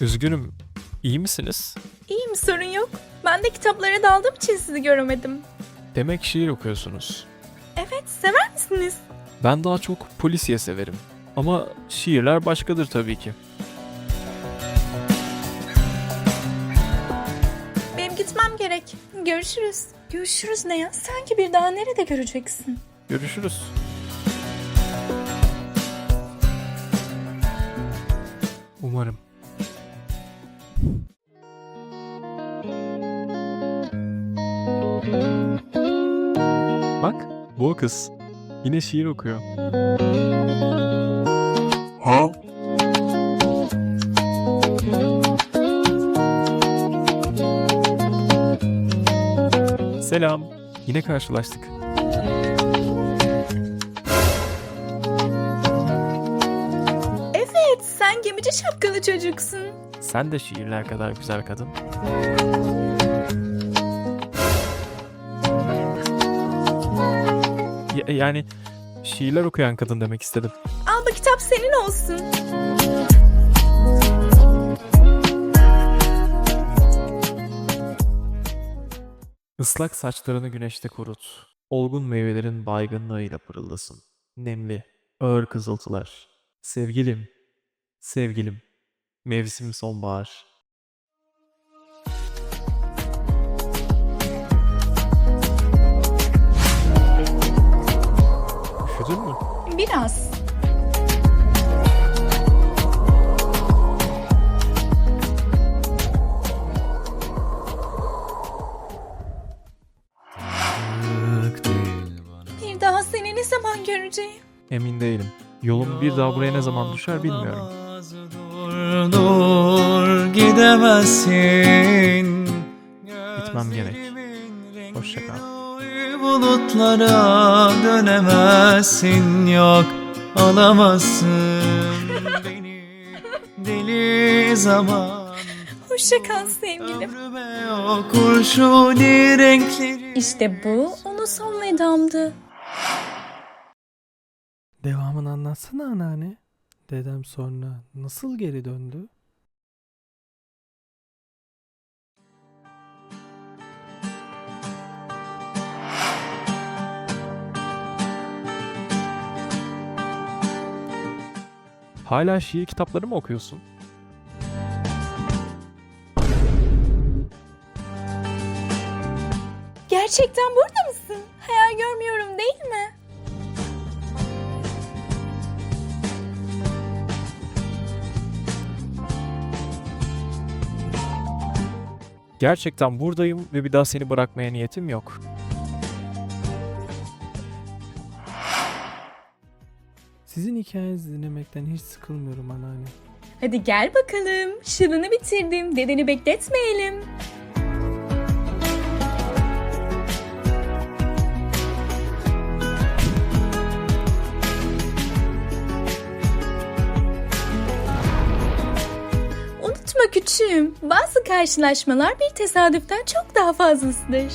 Üzgünüm. İyi misiniz? İyiyim sorun yok. Ben de kitaplara daldığım için sizi göremedim. Demek şiir okuyorsunuz. Evet sever misiniz? Ben daha çok polisiye severim. Ama şiirler başkadır tabii ki. Benim gitmem gerek. Görüşürüz. Görüşürüz ne ya? Sanki bir daha nerede göreceksin? Görüşürüz. Umarım. Bak, bu o kız. Yine şiir okuyor. Huh? Selam. Yine karşılaştık. Evet sen gemici şapkalı çocuksun. Sen de şiirler kadar güzel kadın. Ya- yani şiirler okuyan kadın demek istedim. Al bu kitap senin olsun. Islak saçlarını güneşte kurut. Olgun meyvelerin baygınlığıyla pırıldasın. Nemli, ağır kızıltılar. Sevgilim, sevgilim. Mevsim sonbahar. Üşüdün mü? Biraz. Bir daha seni ne zaman göreceğim? Emin değilim. Yolum bir daha buraya ne zaman düşer bilmiyorum. Dur dur gidemezsin. Gitmem gerek. Gözlerimin Hoşça kal. rengine Bulutlara dönemezsin yok alamazsın beni deli zaman Hoşça kal sevgilim. ömrüme o kurşuni renkleri İşte bu onun son vedamdı. Devamını anlatsana anneanne. Dedem sonra nasıl geri döndü? Hala şiir kitapları mı okuyorsun? Gerçekten burada mısın? Gerçekten buradayım ve bir daha seni bırakmaya niyetim yok. Sizin hikayenizi dinlemekten hiç sıkılmıyorum anneanne. Hadi gel bakalım. Şılını bitirdim. Dedeni bekletmeyelim. Küçüğüm. Bazı karşılaşmalar bir tesadüften çok daha fazlasıdır.